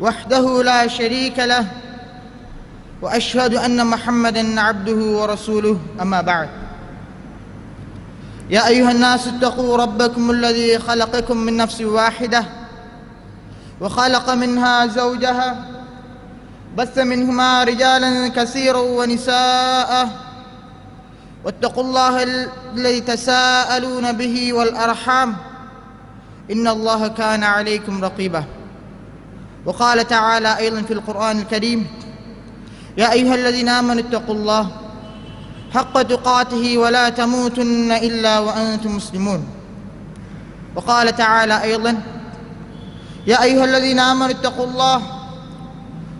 وحده لا شريك له وأشهد أن محمدا عبده ورسوله أما بعد. يا أيها الناس اتقوا ربكم الذي خلقكم من نفس واحدة وخلق منها زوجها بث منهما رجالا كثيرا ونساء واتقوا الله الذي تساءلون به والأرحام إن الله كان عليكم رقيبا. وقال تعالى أيضا في القرآن الكريم يا أيها الذين آمنوا اتقوا الله حق تقاته ولا تموتن إلا وأنتم مسلمون. وقال تعالى أيضا يا أيها الذين آمنوا اتقوا الله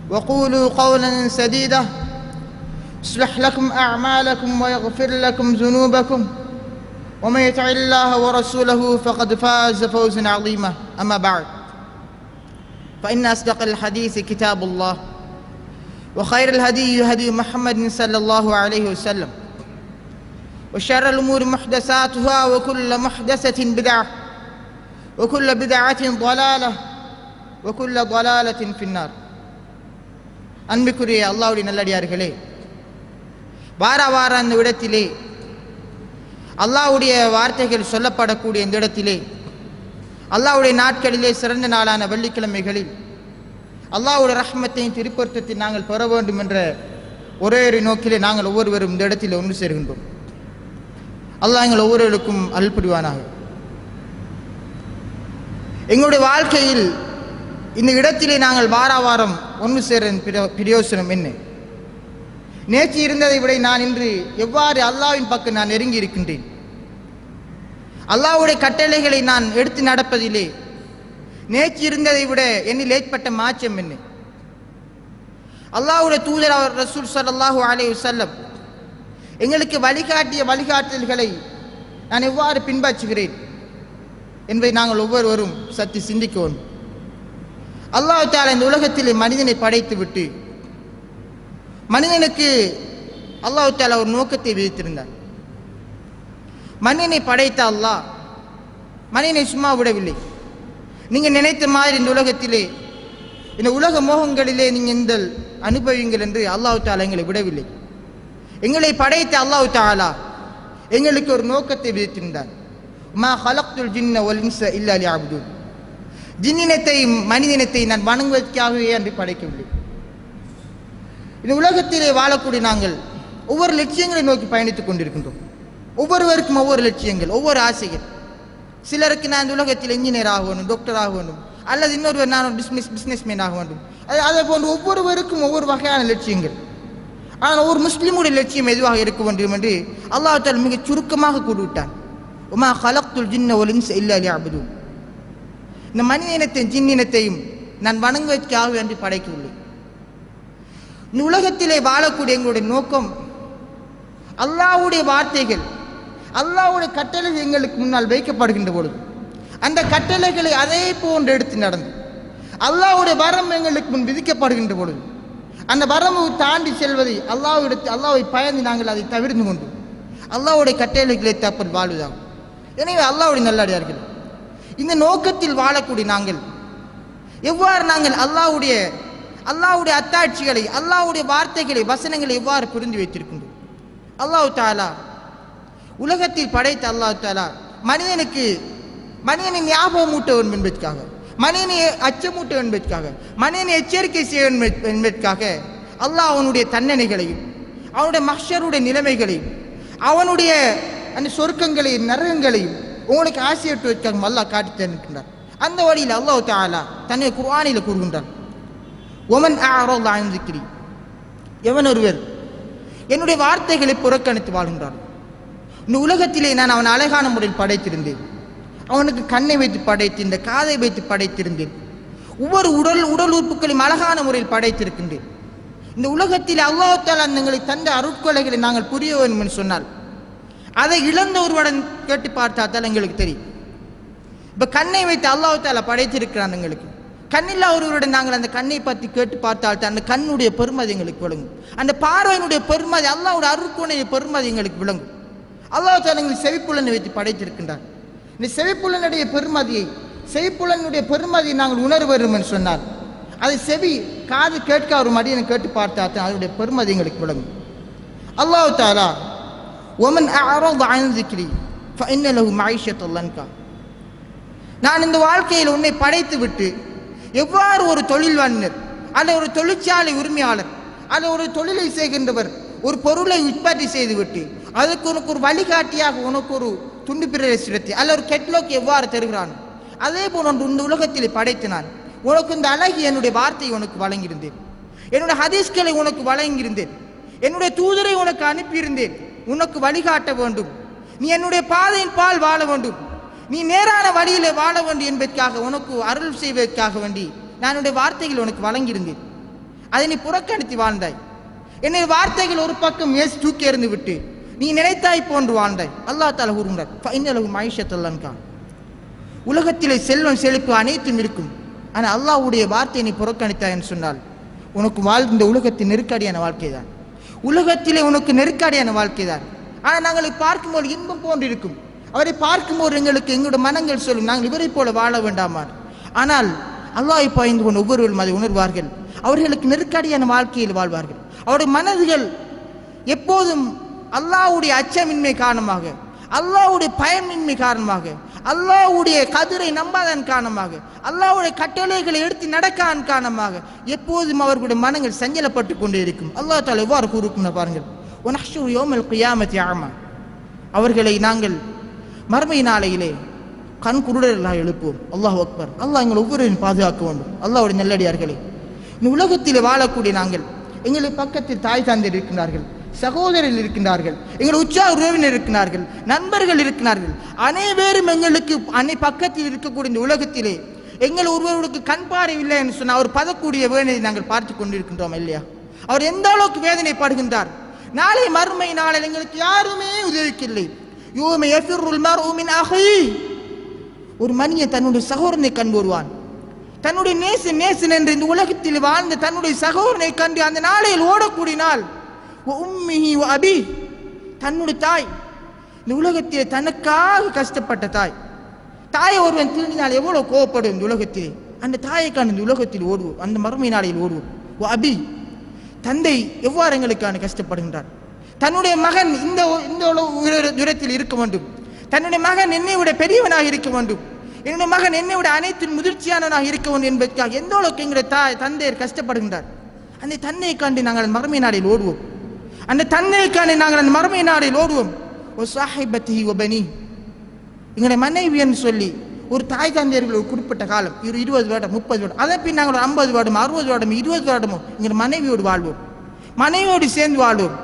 وقولوا قولا سديدا يصلح لكم أعمالكم ويغفر لكم ذنوبكم. ومن يطع الله ورسوله فقد فاز فوزا عظيما. أما بعد فإن أصدق الحديث كتاب الله وخير الهدي هدي محمد صلى الله عليه وسلم وشر الأمور محدثاتها وكل محدثة بدعة وكل بدعة ضلالة وكل ضلالة في النار அன்பிற்குரிய அல்லாவுடைய நல்லடியார்களே வார வார அந்த இடத்திலே அல்லாவுடைய வார்த்தைகள் சொல்லப்படக்கூடிய இந்த இடத்திலே அல்லாவுடைய நாட்களிலே சிறந்த நாளான வெள்ளிக்கிழமைகளில் அல்லாஹ்வுடைய ரஹ்மத்தையும் திருப்பொருத்தத்தை நாங்கள் பெற வேண்டும் என்ற ஒரே ஒரு நோக்கிலே நாங்கள் ஒவ்வொருவரும் இந்த இடத்தில் ஒன்று சேர்கின்றோம். அல்லாஹ் எங்கள் ஒவ்வொருவருக்கும் அருள் புரிவானாக எங்களுடைய வாழ்க்கையில் இந்த இடத்திலே நாங்கள் வாராவாரம் ஒன்று சேர பிரயோசனம் என்ன? நேற்று இருந்ததை விட நான் இன்று எவ்வாறு அல்லாவின் பக்கம் நான் நெருங்கி இருக்கின்றேன் அல்லாவுடைய கட்டளைகளை நான் எடுத்து நடப்பதிலே நேற்று இருந்ததை விட என்னில் ஏற்பட்ட மாற்றம் என்ன? அல்லாவுடைய தூதர் அவர் ரசூல் ஸல்லல்லாஹு அலே வல்லம் எங்களுக்கு வழிகாட்டிய வழிகாட்டல்களை நான் எவ்வாறு பின்பற்றுகிறேன் என்பதை நாங்கள் ஒவ்வொருவரும் சற்று சிந்திக்கோம் அல்லாஹ் தாலா இந்த உலகத்தில் மனிதனை படைத்து விட்டு மனிதனுக்கு அல்லாஹ் தாலா ஒரு நோக்கத்தை விதித்திருந்தார். மனிதனை படைத்த அல்லாஹ். மனிதனை சும்மா விடவில்லை. நீங்கள் நினைத்த மாதிரி இந்த உலகத்திலே இந்த உலக மோகங்களிலே நீங்கள் இந்த அனுபவிங்கள் என்று அல்லாஹு தாலா எங்களை விடவில்லை. எங்களை படைத்த அல்லாஹு தாலா எங்களுக்கு ஒரு நோக்கத்தை விதித்திருந்தார். மா ஹலக்துல் ஜின்ன ஒலின்ச இன்ச இல்லா லியஅபுதூன் ஜின்னினத்தை மனிதனத்தை நான் வணங்குவதற்காகவே அன்று படைக்கவில்லை. இந்த உலகத்திலே வாழக்கூடிய நாங்கள் ஒவ்வொரு லட்சியங்களை நோக்கி பயணித்துக் கொண்டிருக்கின்றோம். ஒவ்வொருவருக்கும் ஒவ்வொரு லட்சியங்கள் ஒவ்வொரு ஆசைகள். சிலருக்கு நான் இந்த உலகத்தில் இன்ஜினியர் ஆக வேண்டும் டாக்டர் ஆக வேண்டும் அல்லது இன்னொருவர் நான் பிஸ்னஸ் பிஸ்னஸ் மேன் ஆக வேண்டும். அது அதே போன்று ஒவ்வொருவருக்கும் ஒவ்வொரு வகையான லட்சியங்கள். ஆனால் ஒரு முஸ்லீமுடைய லட்சியம் எதுவாக இருக்க வேண்டும் என்று அல்லாஹால் மிக சுருக்கமாக கூறிவிட்டான். உமா ஹலக்துல் ஜின்ன ஒல் இன்ச இல்லா இந்த மனித இனத்தையும் ஜின் இனத்தையும் நான் வணங்குவதற்காக என்று படைக்கவில்லை. இந்த உலகத்திலே வாழக்கூடிய எங்களுடைய நோக்கம் அல்லாவுடைய வார்த்தைகள் அல்லாவுடைய கட்டளை எங்களுக்கு முன்னால் வைக்கப்படுகின்ற பொழுது அந்த கட்டளைகளை அதே போன்று எடுத்து நடந்து அல்லாவுடைய வரம் எங்களுக்கு முன் விதிக்கப்படுகின்ற பொழுது அந்த வரம்பு தாண்டி செல்வதை அல்லாவிடத்து அல்லாவை பயந்து நாங்கள் அதை தவிர்த்து கொண்டு அல்லாவுடைய கட்டளைகளை தப்பல் வாழ்வதாகும். எனவே அல்லாவுடைய நல்லடியார்கள் இந்த நோக்கத்தில் வாழக்கூடிய நாங்கள் எவ்வாறு நாங்கள் அல்லாவுடைய அல்லாஹ்வுடைய அத்தாட்சிகளை அல்லாவுடைய வார்த்தைகளை வசனங்களை எவ்வாறு புரிந்து வைத்திருக்கின்றோம்? அல்லாஹ் தாலா உலகத்தில் படைத்த அல்லாஹ் தாலா மனிதனுக்கு மனிதனை ஞாபகம் ஊட்ட வேண்டும் என்பதற்காக மனிதனை அச்சமூட்ட என்பதற்காக மனிதனை எச்சரிக்கை செய்ய வேண்டும் என்பதற்காக அல்லாஹ் அவனுடைய தண்டனைகளையும் அவனுடைய மஷருடைய நிலைமைகளையும் அவனுடைய அந்த சொர்க்கங்களையும் நரகங்களையும் உங்களுக்கு ஆசையற்றுவதற்காக அல்லாஹ் காட்டி தருகின்றார் அந்த வழியில் அல்லாஹ் தாலா தன்னை குர்ஆனில் கூறுகின்றான். ஒமன் ஆரோல் திக்ரி எவன் ஒருவர் என்னுடைய வார்த்தைகளை புறக்கணித்து வாழ்கின்றான். இந்த உலகத்திலே நான் அவன் அழகான முறையில் படைத்திருந்தேன். அவனுக்கு கண்ணை வைத்து படைத்திருந்த காதை வைத்து படைத்திருந்தேன். ஒவ்வொரு உடல் உடல் உறுப்புகளையும் அழகான முறையில் படைத்திருக்கின்றேன். இந்த உலகத்தில் அல்லாஹால எங்களை தந்த அருட்கொலைகளை நாங்கள் புரிய வேண்டும் என்று சொன்னால் அதை இழந்த ஒருவடன் கேட்டு பார்த்தா எங்களுக்கு தெரியும். இப்போ கண்ணை வைத்து அல்லாஹால படைத்திருக்கிறான் எங்களுக்கு. கண்ணில்லா ஒருவருடன் நாங்கள் அந்த கண்ணை பற்றி கேட்டு பார்த்தால் அந்த கண்ணுடைய பெருமதி எங்களுக்கு விளங்கும். அந்த பார்வையினுடைய பெருமதி அல்லாஹ்வுடைய அருட்கொணைய பெருமதி எங்களுக்கு விளங்கும். அல்லாஹ் தாலா செவிப்புலனை வைத்து படைத்திருக்கின்றார். இந்த செவிப்புலனுடைய பெருமதியை செவிப்புலனுடைய பெருமதியை நாங்கள் உணர வேண்டும் என்று சொன்னார். அதை செவி காது கேட்க ஒரு மடியனை கேட்டு பார்த்தா தான் அதனுடைய பெருமதி எங்களுக்கு விளங்கும். அல்லாஹ் தாலா ஒமன் அறந்த இன்னலகு மாயிஷத்தல்லன்கா நான் இந்த வாழ்க்கையில் உன்னை படைத்து விட்டு எவ்வாறு ஒரு தொழில் வல்லுநர் அல்ல ஒரு தொழிற்சாலை உரிமையாளர் அல்ல ஒரு தொழிலை செய்கின்றவர் ஒரு பொருளை உற்பத்தி செய்துவிட்டு அதுக்கு உனக்கு ஒரு வழிகாட்டியாக உனக்கு ஒரு துண்டு பிரதேசத்தை அல்ல ஒரு கெட்லோக்கு எவ்வாறு தருகிறான்? அதே போல் ஒன்று இந்த உலகத்தில் படைத்தினான். உனக்கு இந்த அழகி என்னுடைய வார்த்தையை உனக்கு வழங்கியிருந்தேன். என்னுடைய ஹதீஸ்களை உனக்கு வழங்கியிருந்தேன். என்னுடைய தூதரை உனக்கு அனுப்பியிருந்தேன். உனக்கு வழிகாட்ட வேண்டும். நீ என்னுடைய பாதையின் பால் வாழ வேண்டும். நீ நேரான வழியில் வாழ வேண்டும் என்பதற்காக உனக்கு அருள் செய்வதற்காக வேண்டி நான் என்னுடைய வார்த்தைகள் உனக்கு வழங்கியிருந்தேன். அதை நீ புறக்கணித்து வாழ்ந்தாய். என்னுடைய வார்த்தைகள் ஒரு பக்கம் ஏசி தூக்கி எறிந்து விட்டு நீ நினைத்தாய் போன்று வாழ்ந்தாய். அல்லாஹ் தால கூறுகிறார் ஃபைனலகு மகிஷத்தல்லன்கா உலகத்திலே செல்வம் செழிப்பு அனைத்தும் இருக்கும். ஆனால் அல்லாஹ்வுடைய வார்த்தையை நீ புறக்கணித்தாய் என்று சொன்னால் உனக்கு வாழ்ந்த உலகத்தின் நெருக்கடியான வாழ்க்கை தான். உலகத்திலே உனக்கு நெருக்கடியான வாழ்க்கை தான். ஆனால் நாங்களை பார்க்கும்போது இன்பம் போன்று இருக்கும் அவரை பார்க்கும்போது எங்களுக்கு எங்களுடைய மனங்கள் சொல்லும் நாங்கள் இவரை போல வாழ வேண்டாமா? ஆனால் அல்லாஹ் பாய்ந்து கொண்டு ஒவ்வொருவரும் அதை உணர்வார்கள். அவர்களுக்கு நெருக்கடியான வாழ்க்கையில் வாழ்வார்கள். அவருடைய மனதுகள் எப்போதும் அல்லாவுடைய அச்சமின்மை காரணமாக அல்லாஹ்வுடைய பயமின்மை காரணமாக அல்லாஹ்வுடைய கதிரை நம்பாதன் காரணமாக அல்லாவுடைய கட்டளைகளை எடுத்து நடக்கான் காரணமாக எப்போதும் அவர்களுடைய மனங்கள் சஞ்சலப்பட்டு கொண்டே இருக்கும். அல்லாஹ் தாலா எவ்வாறு கூறுக்குன்னு பாருங்கள். உனஷூர் யோமல் கியாமத்தி ஆமா அவர்களை நாங்கள் மர்மை நாளையிலே கண் குருடர்களாக எழுப்புவோம் அல்லாஹ் அக்பர். அல்லாஹ் எங்கள் ஒவ்வொருவரையும் பாதுகாக்க வேண்டும். அல்லாவுடைய நல்லடியார்களே இந்த உலகத்தில் வாழக்கூடிய நாங்கள் எங்களை பக்கத்தில் தாய் தந்தை இருக்கின்றார்கள். சகோதரர்கள் இருக்கின்றார்கள் எங்கள் உற்சாக உறவினர் இருக்கிறார்கள் நண்பர்கள் இருக்கிறார்கள் அனைவரும் எங்களுக்கு அன்னை பக்கத்தில் இருக்கக்கூடிய இந்த உலகத்திலே எங்கள் ஒருவருக்கு கண் பார்வையில்லை என்று சொன்னால் அவர் பதக்கூடிய வேதனை நாங்கள் பார்த்து கொண்டிருக்கின்றோம் இல்லையா? அவர் எந்த அளவுக்கு வேதனைப்படுகின்றார்? நாளை மறுமை நாளில் எங்களுக்கு யாருமே உதவிக்கில்லை யூமை யஃபிருல் மர்உ மின் ஒரு மனிதன் தன்னுடைய சகோதரனை கண்டு வருவான். தன்னுடைய நேசு நேசன் என்று இந்த உலகத்தில் வாழ்ந்த தன்னுடைய சகோதரனை கண்டு அந்த நாளையில் ஓடக்கூடிய நாள் உம்மிஹி வ அபி. தன்னுடைய தாய். இந்த உலகத்தில் தனக்காக கஷ்டப்பட்ட தாய். தாயை ஒருவன் திருடினால் எவ்வளோ கோவப்படும் இந்த உலகத்திலே. அந்த தாயை கண்டு இந்த உலகத்தில் ஓடுவோம். அந்த மறுமை நாளையில் ஓடுவோம். வ அபி. தந்தை எவ்வாறு எங்களுக்கான கஷ்டப்படுகின்றார்? தன்னுடைய மகன் இந்த இந்த தூரத்தில் இருக்க வேண்டும். தன்னுடைய மகன் என்னை விட பெரியவனாக இருக்க வேண்டும். என்னுடைய மகன் என்னை விட அனைத்தின் முதிர்ச்சியானவனாக இருக்க வேண்டும் என்பதற்காக எந்த அளவுக்கு எங்களுடைய தாய் தந்தையர் கஷ்டப்படுகின்றார். அந்த தன்னை காண்டி நாங்கள் மறுமை நாளில் ஓடுவோம். அந்த தந்தையை நாங்கள் அந்த மறுமை நாளில் ஓடுவோம். ஓ சாஹிபத்தி ஒபனி எங்களுடைய மனைவி என்று சொல்லி ஒரு தாய் தந்தையர்கள் ஒரு குறிப்பிட்ட காலம் ஒரு இருபது வருடம் முப்பது வருடம் அதை பின் நாங்கள் ஒரு ஐம்பது வருடம் அறுபது வருடம் இருபது வருடமோ எங்கள் மனைவியோடு வாழ்வோம். மனைவியோடு சேர்ந்து வாழ்வோம்.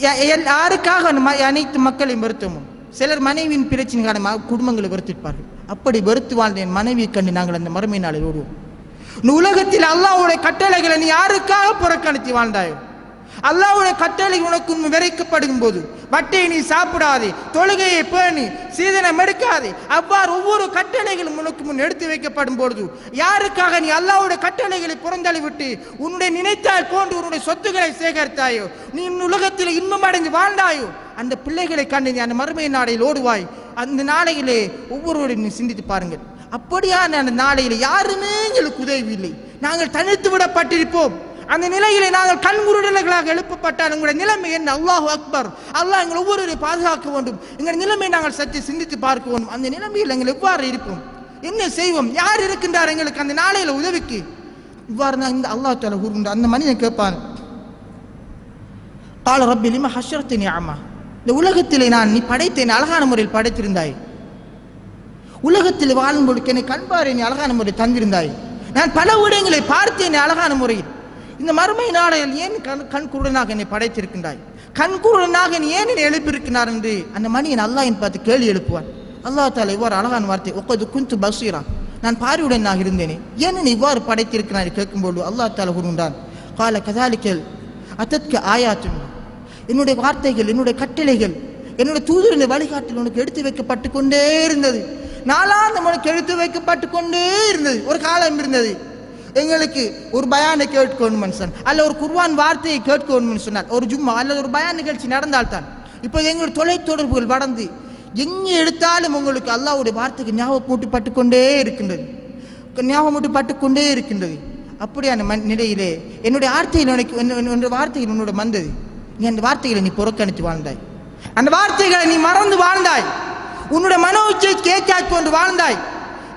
எல்- யாருக்காக அனைத்து மக்களையும் வருத்தமும் சிலர் மனைவியின் பிரச்சனை காரணமாக குடும்பங்களை வெறுத்திருப்பார்கள். அப்படி வெறுத்து வாழ்ந்த என் மனைவியை கண்டு நாங்கள் அந்த மறுமை நாளில் ஓடுவோம். உலகத்தில் அல்லாவுடைய கட்டளைகளை நீ யாருக்காக புறக்கணித்து வாழ்ந்தாயோ? அல்லாவுடைய கட்டளை உனக்கு விரைக்கப்படும் போது வட்டையை நீ சாப்பிடாதே தொழுகையை பேணி சீதனம் எடுக்காதே அவ்வாறு ஒவ்வொரு கட்டளைகளும் உனக்கு முன் எடுத்து வைக்கப்படும் பொழுது யாருக்காக நீ அல்லாவுடைய கட்டளைகளை புறந்தள்ளி விட்டு உன்னுடைய நினைத்தால் போன்று உன்னுடைய சொத்துக்களை சேகரித்தாயோ நீ உலகத்தில் இன்பம் அடைந்து வாழ்ந்தாயோ அந்த பிள்ளைகளை கண்டு நீ அந்த மறுமை நாடையில் ஓடுவாய். அந்த நாளையிலே ஒவ்வொருவரையும் நீ சிந்தித்து பாருங்கள். அப்படியான அந்த நாளையில் யாருமே எங்களுக்கு உதவி இல்லை நாங்கள் தனித்து விடப்பட்டிருப்போம். அந்த நிலையிலே நாங்கள் கண்குருடர்களாக எழுப்பப்பட்டால் எங்களுடைய நிலைமை என்ன? அல்லாஹ் அக்பர். அல்லாஹ் எங்களை ஒவ்வொரு பாதுகாக்க வேண்டும். எங்கள் நிலைமை நாங்கள் சற்று சிந்தித்து பார்க்க வேண்டும். அந்த நிலைமையில் எங்கள் எவ்வாறு இருப்போம்? என்ன செய்வோம்? யார் இருக்கின்றார் எங்களுக்கு அந்த நாளையில் உதவிக்கு? இவ்வாறு நான் இந்த அல்லாஹ் தாலா கூறுகின்ற அந்த மனிதன் கேட்பான் கால ரப்பி லிம ஹஷரத்தினி ஆமா இந்த உலகத்திலே நான் நீ படைத்தேன் அழகான முறையில் படைத்திருந்தாய். உலகத்தில் வாழும் பொழுது என்னை கண்பாரை நீ அழகான முறையில் தந்திருந்தாய். நான் பல விடயங்களை பார்த்தேன் அழகான முறையில் இந்த மறுமை நாளையில் ஏன் கண் கண் குருடனாக என்னை படைத்திருக்கின்றாய்? கண் குருடனாக நீ ஏன் என்னை எழுப்பியிருக்கிறார் என்று அந்த மனிதன் அல்லாஹ்வின் பார்த்து கேள்வி எழுப்புவான். அல்லாஹ் தாலா இவ்வாறு அழகான வார்த்தை ஒக்கது குந்து பசீரா. நான் பார்வையுடனாக இருந்தேனே. ஏன் என்னை இவ்வாறு படைத்திருக்கிறார் கேட்கும்போது அல்லாஹ் தாலா கூறுகின்றான் கால கதாலிக்கல் அத்தற்கு ஆயாத்தும் என்னுடைய வார்த்தைகள் என்னுடைய கட்டளைகள் என்னுடைய தூதரின் வழிகாட்டில் உனக்கு எடுத்து வைக்கப்பட்டு கொண்டே இருந்தது. நாளாந்தம் உனக்கு எடுத்து வைக்கப்பட்டு கொண்டே இருந்தது. ஒரு காலம் இருந்தது. எங்களுக்கு ஒரு பயானை கேட்கணும்னு சொன்னார். அல்ல ஒரு குர்வான் வார்த்தையை கேட்கணும்னு சொன்னார். ஒரு ஜும்மா அல்லது ஒரு பயான் நிகழ்ச்சி நடந்தால்தான். இப்போ எங்களுடைய தொலைத்தொடர்புகள் வளர்ந்து எங்கே எடுத்தாலும் உங்களுக்கு அல்லாவுடைய வார்த்தைக்கு ஞாபகமூட்டப்பட்டு கொண்டே இருக்கின்றது. ஞாபகமூட்டப்பட்டு கொண்டே இருக்கின்றது. அப்படியான மன் நிலையிலே என்னுடைய வார்த்தையில் உனக்கு என்னுடைய வார்த்தையில் உன்னோட வந்தது. நீ அந்த வார்த்தைகளை நீ புறக்கணித்து வாழ்ந்தாய். அந்த வார்த்தைகளை நீ மறந்து வாழ்ந்தாய். உன்னுடைய மனோச்சை கேட்காது கொண்டு வாழ்ந்தாய்.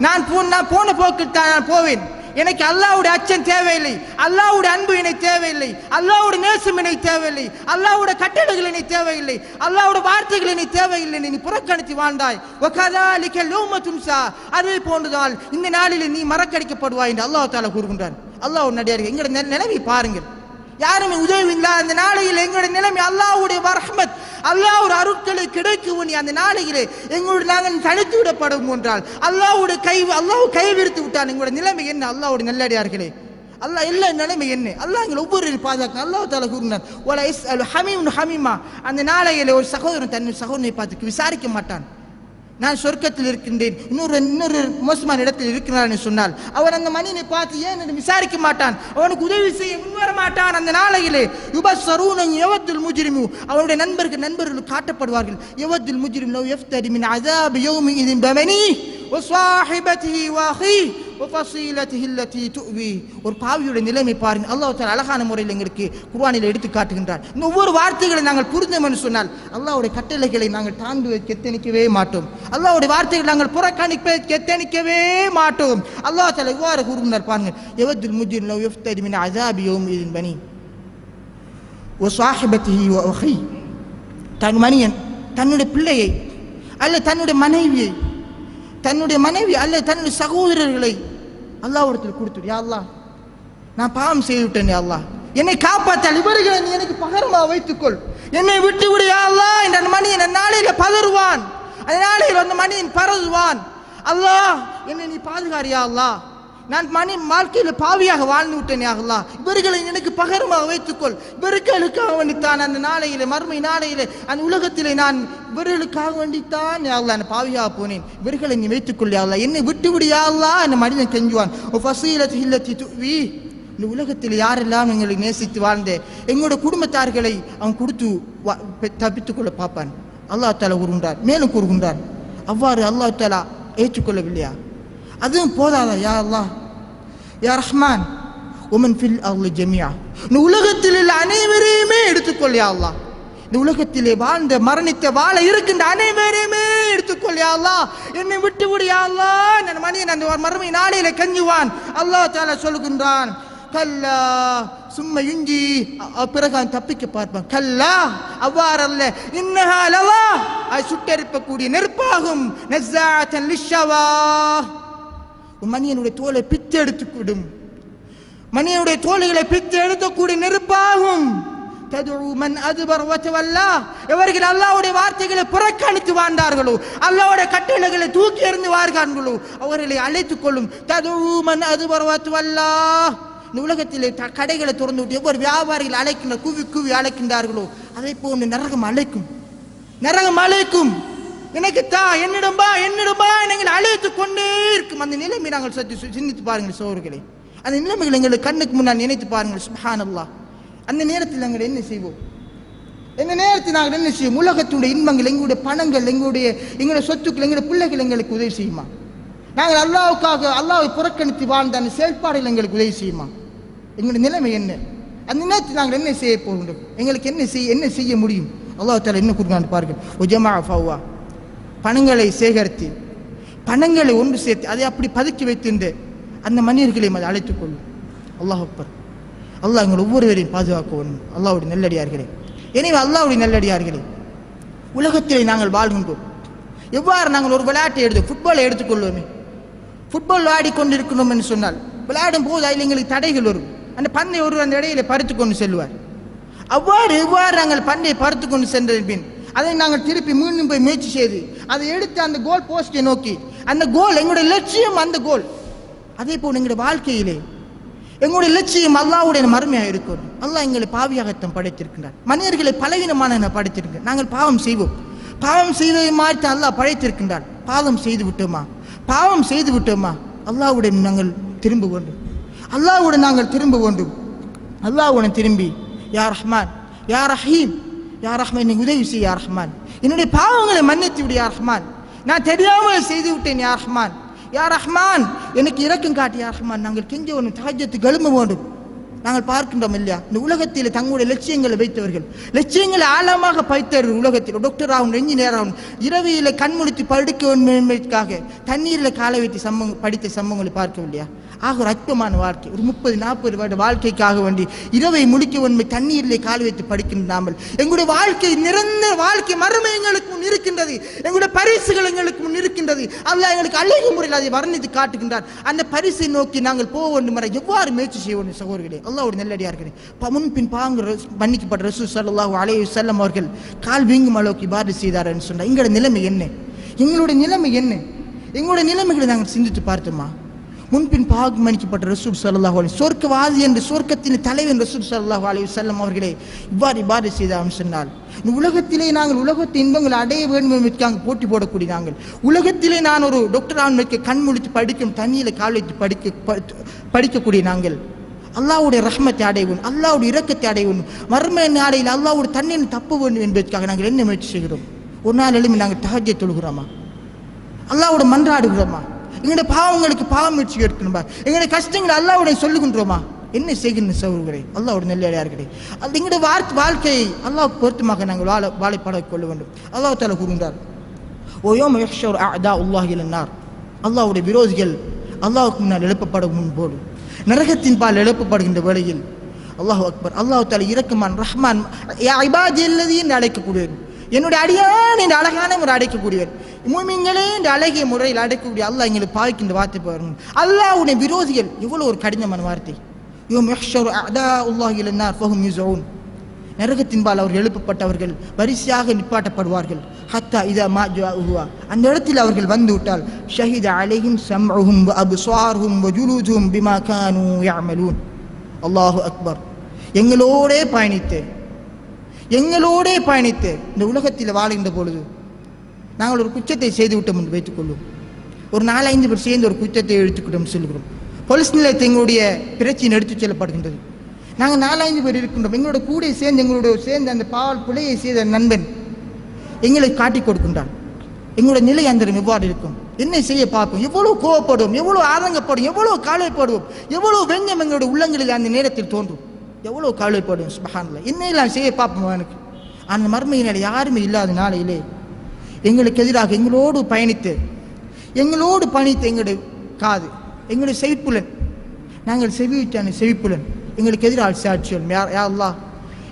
நான் போ நான் போன போக்கில் தான் நான் போவேன். எனக்கு அல்லாவுடைய அச்சம் தேவையில்லை. அல்லாஹ்வுடைய அன்பு எனக்கு தேவையில்லை. அல்லாவுடைய நேசம் இணை தேவையில்லை. அல்லாவுடைய கட்டளைகள் எனக்கு தேவையில்லை. அல்லாவுடைய வார்த்தைகள் இணை தேவையில்லை. நீ புறக்கணித்து வாழ்ந்தாய். வகதாலிக லௌம துன்சா அதே போன்றுதான் இந்த நாளில் நீ மறக்கடிக்கப்படுவாய் என்று அல்லாஹ் தாலா கூறுகின்றான். அல்லாஹ் நடிகார்கள் எங்களோட நில- நிலைமை பாருங்கள். யாருமே உதவி இல்லை அந்த நாளையில் எங்களுடைய நிலைமை அல்லாவுடைய வரஹமத் அல்லாவுடைய அருட்களை கிடைக்கும் நீ அந்த நாளையிலே எங்களுடைய நாங்கள் தனித்து விடப்படும் என்றால் அல்லாவுடைய கை அல்லாஹ் கைவிரித்து விட்டான் எங்களுடைய நிலைமை என்ன? அல்லாவுடைய நல்லடியார்களே. அல்லாஹ் எல்லா நிலைமை என்ன? அல்லாஹ் எங்களை ஒவ்வொரு பாதுகாக்க அல்லாஹ் தலை கூறினார் ஒல இஸ் அல் ஹமீம் ஹமீமா. அந்த நாளையிலே ஒரு சகோதரன் தன் சகோதரனை பார்த்து விசாரிக்க மாட்டான். நான் சொர்க்கத்தில் இருக்கின்றேன் இன்னொரு இன்னொரு மோசமான இடத்தில் இருக்கிறான் என்று சொன்னால் அவன் அந்த மனிதனை பார்த்து ஏன் என்று விசாரிக்க மாட்டான் அவனுக்கு உதவி செய்ய முன்வர மாட்டான் அந்த நாளையிலே யுபஸ்ஸரூன யவத்துல் முஜ்ரிமு அவனுடைய நண்பர்கள் நண்பர்கள் காட்டப்படுவார்கள் யவத்துல் முஜ்ரிம் லவ் யஃப்தரி மின் அஸாபி யௌமிஇதின் பமனி وصاحبته واخيه وفصيلته التي تؤوي ஒரு பாவியுடைய நிலைமை பாருங்க அல்லாஹால அழகான முறையில் எங்களுக்கு குர்வானில் எடுத்து காட்டுகின்றார். இந்த ஒவ்வொரு வார்த்தைகளை நாங்கள் புரிந்தோம் என்று சொன்னால் அல்லாவுடைய கட்டளைகளை நாங்கள் தாண்டி கெத்தணிக்கவே மாட்டோம். அல்லாவுடைய வார்த்தைகளை நாங்கள் புறக்கணிப்ப கெத்தணிக்கவே மாட்டோம். அல்லாஹ் அல்லாஹால இவ்வாறு கூறுகின்றார் பாருங்க எவத்துல் முஜின் லவ் எஃப்தரி மின் அசாபியோம் இதன் பணி ஓ சாஹிபத்தி ஒஹை தன் மணியன் தன்னுடைய பிள்ளையை அல்ல தன்னுடைய மனைவியை தன்னுடைய மனைவி அல்ல தன்னுடைய சகோதரர்களை அல்லாஹ்விடத்தில் கொடுத்துடு யா அல்லாஹ். நான் பாவம் செய்து விட்டேன் யா என்னை காப்பாற்றால் இவர்களை நீ எனக்கு பகரமாக வைத்துக்கொள். என்னை விட்டு விடு யா அல்லாஹ். என்ற அந்த மனிதன் அந்த பதறுவான். அந்த நாளையில் அந்த மனிதன் பரதுவான் அல்லாஹ் என்னை நீ பாதுகாரியா அல்லாஹ். நான் மணி வாழ்க்கையில் பாவியாக வாழ்ந்து விட்டேன் யா இவர்களை எனக்கு பகரமாக வைத்துக்கொள். இவர்களுக்காக வேண்டித்தான் அந்த நாளையிலே மறுமை நாளையிலே அந்த உலகத்திலே நான் இவர்களுக்காக வேண்டித்தான் யாகலா நான் பாவியாக போனேன். இவர்களை நீ வைத்துக்கொள் யாகலா என்னை விட்டு விடு அந்த மனிதன் கெஞ்சுவான். ஓ இந்த உலகத்தில் யாரெல்லாம் எங்களை நேசித்து வாழ்ந்த எங்களோட குடும்பத்தார்களை அவன் கொடுத்து வா- தப்பித்துக் கொள்ள பார்ப்பான். அல்லாஹ் தாலா கூறுகின்றார். மேலும் கூறுகின்றார். அவ்வாறு அல்லாஹ் தாலா ஏற்றுக்கொள்ளவில்லையா? அதுவும் போதாதா யா அல்லா யா ரஹ்மான் உமன் ஃபில் அர்லி ஜெமியா இந்த உலகத்தில் உள்ள அனைவரையுமே எடுத்துக்கொள் யா அல்லா இந்த உலகத்திலே வாழ்ந்த மரணித்த வாழ இருக்கின்ற அனைவரையுமே எடுத்துக்கொள் யா அல்லா என்னை விட்டு விடு யா அல்லா என் மனிதன் அந்த மறுமை நாளையில கஞ்சுவான். அல்லாஹ் தாலா சொல்கின்றான் கல்லா சும்மா இஞ்சி பிறகு அவன் தப்பிக்க பார்ப்பான். கல்லா அவ்வாறல்ல. இன்னஹா லவா. அது சுட்டெரிப்பக்கூடிய நெருப்பாகும். நெஸ்ஸாத்தன் லிஷ்ஷவா. மனிதனுடைய தோலை பித்து எடுத்துவிடும் மனிதனுடைய தோல்களை பித்து எடுக்கக்கூடிய நெருப்பாகும் இவர்கள் அல்லாவுடைய எவர்கள் வார்த்தைகளை புறக்கணித்து வாழ்ந்தார்களோ அல்லாவுடைய கட்டளைகளை தூக்கி எறிந்து வாழ்கிறார்களோ அவர்களை அழைத்துக் கொள்ளும். ததுமன் அது அதுபர் வத்தவல்லா இந்த உலகத்திலே த- கடைகளை திறந்து விட்டு ஒவ்வொரு வியாபாரிகள் அழைக்கின்ற குவி குவி அழைக்கின்றார்களோ அதை போன்று நரகம் அழைக்கும். நரகம் அழைக்கும். எனக்கு என்னிடம்பா என்னிடம்பா நீங்கள் அழைத்து கொண்டே இருக்கும். அந்த நிலைமை நாங்கள் சற்று சிந்தித்து பாருங்கள் சோர்களே. அந்த நிலைமைகள் எங்களுக்கு கண்ணுக்கு முன்னால் நினைத்து பாருங்கள். சுப்ஹானல்லாஹ். அந்த நேரத்தில் நாங்கள் என்ன செய்வோம்? இந்த நேரத்தில் நாங்கள் என்ன செய்வோம்? உலகத்துடைய இன்பங்கள் எங்களுடைய பணங்கள் எங்களுடைய எங்களுடைய சொத்துக்கள் எங்களுடைய பிள்ளைகள் எங்களுக்கு உதவி செய்யுமா? நாங்கள் அல்லாவுக்காக அல்லாவை புறக்கணித்து வாழ்ந்த அந்த செயல்பாடுகள் எங்களுக்கு உதவி செய்யுமா? எங்களுடைய நிலைமை என்ன? அந்த நேரத்தில் நாங்கள் என்ன செய்ய போகின்றோம்? எங்களுக்கு என்ன செய்ய என்ன செய்ய முடியும்? அல்லாஹ் தாலா என்ன கொடுக்கான்னு பாருங்கள். உஜமா ஃபவ்வா பணங்களை சேகரித்து பணங்களை ஒன்று சேர்த்து அதை அப்படி பதுக்கி வைத்திருந்த அந்த மனிதர்களையும் அதை அழைத்துக் கொள்ளும். அல்லாஹ் அக்பர். அல்லாஹ் எங்கள் ஒவ்வொருவரையும் பாதுகாக்கணும் அல்லாவுடைய நல்லடியார்களே. எனவே அல்லாவுடைய நெல்லடியார்களே உலகத்திலே நாங்கள் வாழ்கின்றோம். எவ்வாறு நாங்கள் ஒரு விளையாட்டை எடுத்து ஃபுட்பாலை எடுத்துக்கொள்வோமே ஃபுட்பால் விளையாடி என்று சொன்னால் விளையாடும் போது அதில் எங்களுக்கு தடைகள் வரும். அந்த பந்தை ஒருவர் அந்த இடையில பறித்து கொண்டு செல்வார். அவ்வாறு எவ்வாறு நாங்கள் பந்தை பறித்து கொண்டு சென்றதன் பின் அதை நாங்கள் திருப்பி மீண்டும் போய் முயற்சி செய்து அதை எடுத்து அந்த கோல் போஸ்டை நோக்கி அந்த கோல் எங்களுடைய லட்சியம் அந்த கோல் அதே போல் எங்களுடைய வாழ்க்கையிலே எங்களுடைய லட்சியம் அல்லாவுடைய மறுமையாக இருக்கணும் அல்லாஹ் எங்களை பாவியாகத்தான் படைத்திருக்கின்றார். மனிதர்களை பலவீனமான படைத்திருக்கிறார் நாங்கள் பாவம் செய்வோம். பாவம் செய்ததை மாதிரி தான் அல்லாஹ் படைத்திருக்கின்றார். பாவம் செய்து விட்டோமா? பாவம் செய்து விட்டோமா? அல்லாவுடன் நாங்கள் திரும்ப வேண்டும். அல்லாஹ்வுடன் நாங்கள் திரும்ப வேண்டும். அல்லாவுடன் திரும்பி யார் ரஹ்மான் யார் ரஹீம் யா ரஹ்மான் என்னை உதவி செய் யா ரஹ்மான். என்னுடைய பாவங்களை மன்னித்து விடு யா ரஹ்மான். நான் தெரியாமல் செய்து விட்டேன் யா ரஹ்மான். யா ரஹ்மான் எனக்கு இரக்கம் காட்டி யா ரஹ்மான். நாங்கள் கெஞ்ச ஒன்று தாஜத்துக்கு எழும்ப வேண்டும் நாங்கள் பார்க்கின்றோம் இல்லையா? இந்த உலகத்தில் தங்களுடைய லட்சியங்களை வைத்தவர்கள். லட்சியங்களை ஆழமாக பைத்தவர்கள் உலகத்தில். டாக்டர் ஆகும் இன்ஜினியர் ஆகும் இரவியில் கண்முடித்து படுக்க வேண்டும் தண்ணீரில் காலை வைத்து சம்பவம் படித்த சம்பவங்களை பார்க்கவில்லையா? ஆக ஒரு அற்பமான வாழ்க்கை. ஒரு முப்பது நாற்பது வருட வாழ்க்கைக்காக வேண்டி இரவை முடிக்க உண்மை தண்ணீரிலே கால் வைத்து படிக்கின்றாமல் எங்களுடைய வாழ்க்கை நிரந்தர வாழ்க்கை மறுமை எங்களுக்கு முன் இருக்கின்றது. எங்களுடைய பரிசுகள் எங்களுக்கு முன் இருக்கின்றது. அல்ல எங்களுக்கு அழகு முறையில் அதை வர்ணித்து காட்டுகின்றார். அந்த பரிசை நோக்கி நாங்கள் போக வேண்டும் என எவ்வாறு முயற்சி செய்ய வேண்டும் சகோதரர்களே? அல்லாஹ்வுடைய நல்லடியார்களே ப- முன்பின் பாங்கு ரஸ்- மன்னிக்கப்பட்ட ரசூ சல்லாஹூ அலைஹி செல்லம் அவர்கள் கால் வீங்கும் அளவுக்கு இபாடு செய்தார் சொன்னார். எங்களுடைய நிலைமை என்ன? எங்களுடைய நிலைமை என்ன? எங்களுடைய நிலைமைகளை நாங்கள் சிந்தித்து பார்த்தோமா? முன்பின் பாகுமணிக்கப்பட்ட ரசூல் சல்லாஹ் அலி சொர்க்கவாதி என்று சொர்க்கத்தின் தலைவன் ரசூல் சல்லாஹ் அலி செல்லம் அவர்களே இவ்வாறு இவ்வாறு செய்தாம் சொன்னால் இந்த உலகத்திலே நாங்கள் உலகத்து இன்பங்களை அடைய வேண்டும் என்பதற்காக போட்டி போடக்கூடிய நாங்கள் உலகத்திலே நான் ஒரு டாக்டர் ஆண்மைக்கு கண் முடித்து படிக்கும் தண்ணியில் கால் வைத்து படிக்க ப- படிக்கக்கூடிய நாங்கள் அல்லாவுடைய ரஹ்மத்தை அடைவோம் அல்லாவுடைய இறக்கத்தை இரக்கத்தை அடைய மர்ம நாடையில் அல்லாவுடைய தண்ணீர் தப்ப வேண்டும் என்பதற்காக நாங்கள் என்ன முயற்சி செய்கிறோம்? ஒரு நாள் எழுப்பி நாங்கள் தகஜை தொழுகிறோமா? அல்லாவோட மன்றாடுகிறோமா? எங்களுடைய பாவங்களுக்கு பாவம் முயற்சி எடுக்கணுமா எங்களுடைய கஷ்டங்களை அல்லாவுடைய சொல்லுகின்றோமா? என்ன செய்கின்ற சௌர்களே அல்லாவோட நெல்லையார்களே அது எங்களுடைய வார்த்தை வாழ்க்கையை அல்லாஹ் பொருத்தமாக நாங்கள் வாழ வாழைப்பாட கொள்ள வேண்டும். அல்லாஹ் தலை கூறுகின்றார். ஓயோம் யஹ்ஷர் அதா உல்லாஹ் அல்லாவுடைய அல்லாஹ்வுடைய விரோதிகள் அல்லாவுக்கு முன்னால் எழுப்பப்படும் முன்போடு நரகத்தின் பால் எழுப்பப்படுகின்ற வேளையில் அல்லாஹ் அக்பர் அல்லாஹ் தாலா இறக்குமான் ரஹ்மான் யா என்று அழைக்கக்கூடியவன் என்னுடைய அடியான் என்று அழகான ஒரு அடைக்கக்கூடியவர் மூமிங்களே இந்த அழகிய முறையில் அடைக்கக்கூடிய அல்லாஹ் எங்களுக்கு பாய்க்கின்ற வார்த்தை பாருங்க. அல்லாஹ்வுடைய விரோதிகள் இவ்வளோ ஒரு கடினமான வார்த்தை. யோ யஹ்ஷர் அஅதா உல்லாஹ் இலன்னார் ஃபஹும் யுஸூன் நரகத்தின்பால் அவர்கள் எழுப்பப்பட்டவர்கள் வரிசையாக நிப்பாட்டப்படுவார்கள். ஹத்தா இதா மா ஜுவா அந்த இடத்தில் அவர்கள் வந்து விட்டால் ஷஹித அலைஹிம் சம்உஹும் அபு சுவார்ஹும் வ பிமா கானூ யாமலூன் அல்லாஹு அக்பர். எங்களோடே பயணித்து எங்களோடே பயணித்து இந்த உலகத்தில் வாழ்கின்ற பொழுது நாங்கள் ஒரு குற்றத்தை செய்து விட்டோம் என்று வைத்துக்கொள்வோம். ஒரு நாலஞ்சு பேர் சேர்ந்து ஒரு குற்றத்தை எடுத்துக்கிட்டோம் சொல்கிறோம் போலீஸ் நிலையத்தை எங்களுடைய பிரச்சனை எடுத்துச் செல்லப்படுகின்றது. நாங்கள் நாலஞ்சு பேர் இருக்கின்றோம். எங்களோட கூட சேர்ந்து எங்களோட சேர்ந்து அந்த பாவல் பிள்ளையை செய்த நண்பன் எங்களை காட்டிக் கொடுக்கின்றான். எங்களோட நிலை அந்த எவ்வாறு இருக்கும்? என்ன செய்ய பார்ப்போம்? எவ்வளவு கோவப்படுவோம்? எவ்வளவு ஆதங்கப்படும் எவ்வளவு கவலைப்படுவோம்? எவ்வளவு வெஞ்சம் எங்களுடைய உள்ளங்களில் அந்த நேரத்தில் தோன்றும்? எவ்வளவு கவலைப்படுவோம்? சுபஹான்ல என்னெல்லாம் செய்ய பார்ப்போம் எனக்கு? அந்த மர்மையினால் யாருமே இல்லாத நாளையிலே எங்களுக்கு எதிராக எங்களோடு பயணித்து எங்களோடு பயணித்து எங்களுடைய காது எங்களுடைய செவிப்புலன். நாங்கள் செவிவிட்டான செவிப்புலன். எங்களுக்கு எதிராக சாட்சியம் யார் யா அல்லாஹ்.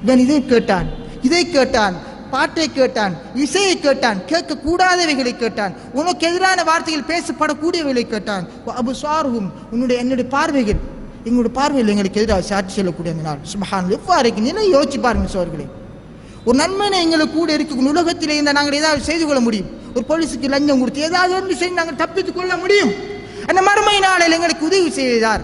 இவன் இதை கேட்டான் இதை கேட்டான் பாட்டை கேட்டான் இசையை கேட்டான் கேட்கக்கூடாதவைகளை கேட்டான் உனக்கு எதிரான வார்த்தைகள் பேசப்படக்கூடியவைகளை கேட்டான். அபு சார்ஹும் உன்னுடைய என்னுடைய பார்வைகள் எங்களுடைய பார்வையில் எங்களுக்கு எதிராக சாட்சி சொல்லக்கூடிய அந்த நாள் சுபஹான் எவ்வாறு இருக்கு? நிலை யோசிச்சு பாருங்க சோர்களே. ஒரு நன்மையை எங்களுக்கு கூட இருக்கும் உலகத்திலே இருந்தால் நாங்கள் ஏதாவது செய்து கொள்ள முடியும். ஒரு போலீஸுக்கு லஞ்சம் கொடுத்து ஏதாவது ஒன்று செய்து நாங்கள் தப்பித்துக் கொள்ள முடியும். அந்த மறுமை நாளில் எங்களுக்கு உதவி செய்தார்.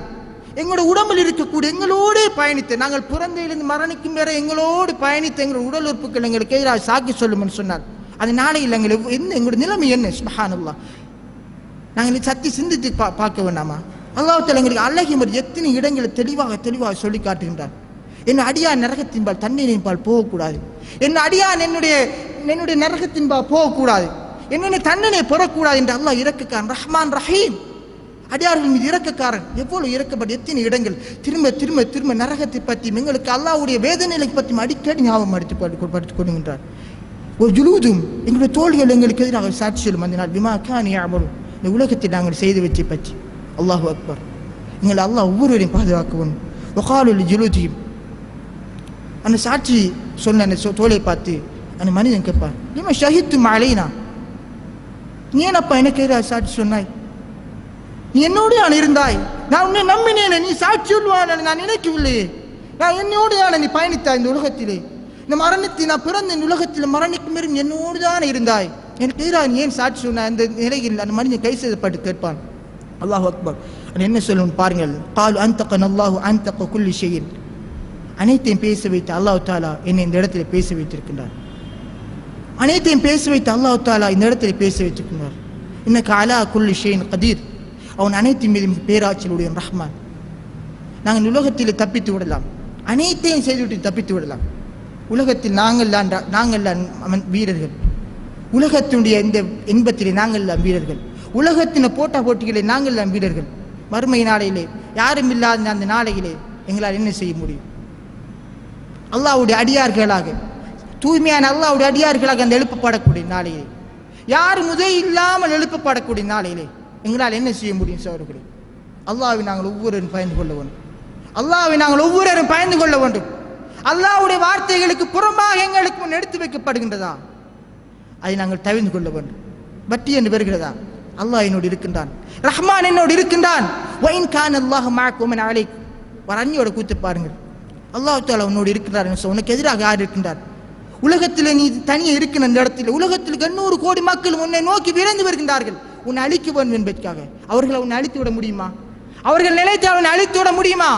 எங்களோட உடம்பில் இருக்கக்கூடிய எங்களோடு பயணித்து நாங்கள் பிறந்தையிலிருந்து மரணிக்கும் வரை எங்களோடு பயணித்து எங்கள் உடல் உறுப்புகள் எங்களுக்கு எதிராக சாக்கி சொல்லும்னு சொன்னார். அது நாளையில் எங்களுக்கு என்ன எங்களோட நிலைமை என்ன? சுபஹானல்லா நாங்கள் சத்தி சிந்தித்து பா பார்க்க வேண்டாமா? அல்லாஹத்தில் எங்களுக்கு அழகிய எத்தனை இடங்களை தெளிவாக தெளிவாக சொல்லி காட்டுகின்றார். என் அடியான் நரகத்தின்பால் தண்ணீரின்பால் போகக்கூடாது. என் அடியான் என்னுடைய என்னுடைய நரகத்தின்பால் போகக்கூடாது. என்னுடைய தண்டனை பெறக்கூடாது என்று அல்லாஹ் இறக்கக்காரன் ரஹ்மான் ரஹீம். அடியார்கள் மீது இறக்கக்காரன் எவ்வளவு இறக்கப்பட்ட எத்தனை இடங்கள். திரும்ப திரும்ப திரும்ப நரகத்தை பற்றி எங்களுக்கு அல்லாவுடைய வேதனைகளை பற்றி அடிக்கடி ஞாபகம் அடித்து படுத்துக் கொடுங்கின்றார் ஒரு ஜுலூதும் எங்களுடைய தோள்கள் எங்களுக்கு எதிராக சாட்சி சொல்லும் அந்த நாள் விமா கான் யாமரும் இந்த உலகத்தை நாங்கள் செய்து வச்சை பற்றி. அல்லாஹு அக்பர். எங்களை அல்லாஹ் ஒவ்வொருவரையும் பாதுகாக்கவும். ஒகாலுள்ள ஜுலூதியும் அந்த சாட்சி சொன்ன அந்த சொ- தோலை பார்த்து அந்த மனிதன் கேட்பான் நீமா ஷஹித்து மழைனா நீ ஏனப்பா எனக்கு எதிராக சாட்சி சொன்னாய்? நீ என்னோடு நான் இருந்தாய்? நான் உன்னை நம்பினேன் நீ சாட்சி சொல்லுவான் நான் நினைக்கவில்லையே நான் என்னோடு நீ பயணித்தாய் இந்த உலகத்திலே? இந்த மரணத்தை நான் பிறந்த இந்த உலகத்தில் மரணிக்கும் வரை என்னோடு தான் இருந்தாய்? எனக்கு எதிராக நீ ஏன் சாட்சி சொன்ன அந்த நிலையில் அந்த மனிதன் கை செய்தப்பட்டு கேட்பான். அல்லாஹ் அக்பர். என்ன சொல்லணும் பாருங்கள். கால் அந்தகன் அல்லாஹு அந்தக குல்லி ஷெயின். அனைத்தையும் பேச வைத்து அல்லாஹ் தாலா என்னை இந்த இடத்துல பேச வைத்திருக்கின்றார் அனைத்தையும் பேச வைத்து அல்லாஹ் தாலா இந்த இடத்துல பேச வைத்திருக்கின்றார் இன்னக்கு அலா குல்லி ஷேன் கதீர். அவன் அனைத்தின் மீது மிக ரஹ்மான். நாங்கள் உலகத்தில் தப்பித்து விடலாம். அனைத்தையும் செய்துவிட்டு தப்பித்து விடலாம். உலகத்தில் நாங்கள் தான் நாங்கள் தான் வீரர்கள். உலகத்தினுடைய இந்த இன்பத்திலே நாங்கள் தான் வீரர்கள். உலகத்தின போட்டா போட்டிகளை நாங்கள் தான் வீரர்கள். மறுமை நாளையிலே யாரும் இல்லாத அந்த நாளையிலே எங்களால் என்ன செய்ய முடியும்? அல்லாவுடைய அடியார்களாக தூய்மையான அல்லாவுடைய அடியார்களாக அந்த எழுப்பப்படக்கூடிய நாளையிலே யார் முதல் இல்லாமல் எழுப்பப்படக்கூடிய நாளையிலே எங்களால் என்ன செய்ய முடியும் சோர்களே அல்லாவை நாங்கள் ஒவ்வொருவரும் பயந்து கொள்ள வேண்டும். அல்லாவை நாங்கள் ஒவ்வொருவரும் பயந்து கொள்ள வேண்டும். அல்லாவுடைய வார்த்தைகளுக்கு புறம்பாக எங்களுக்கு முன் எடுத்து வைக்கப்படுகின்றதா? அதை நாங்கள் தவிர்ந்து கொள்ள வேண்டும். வட்டி என்று வருகிறதா? அல்லாஹ் என்னோடு இருக்கின்றான். ரஹ்மான் என்னோடு இருக்கின்றான். ஒயின் கான் அல்லாஹ் மாக்கும் அழைக்கும். ஒரு அண்ணியோட கூத்து பாருங்கள். அல்லாஹ் தாலா உன்னோடு இருக்கிறார் உனக்கு எதிராக யார் இருக்கின்றார்? உலகத்தில் நீ தனியே இருக்கிற இந்த இடத்தில் உலகத்தில் எண்ணூறு கோடி மக்கள் உன்னை நோக்கி விரைந்து வருகின்றார்கள். உன்னை அழிக்க வேண்டும் என்பதற்காக. அவர்களை உன்னை அழித்து விட முடியுமா? அவர்கள் நிலைத்தால் உன்னை அழித்து விட முடியுமா?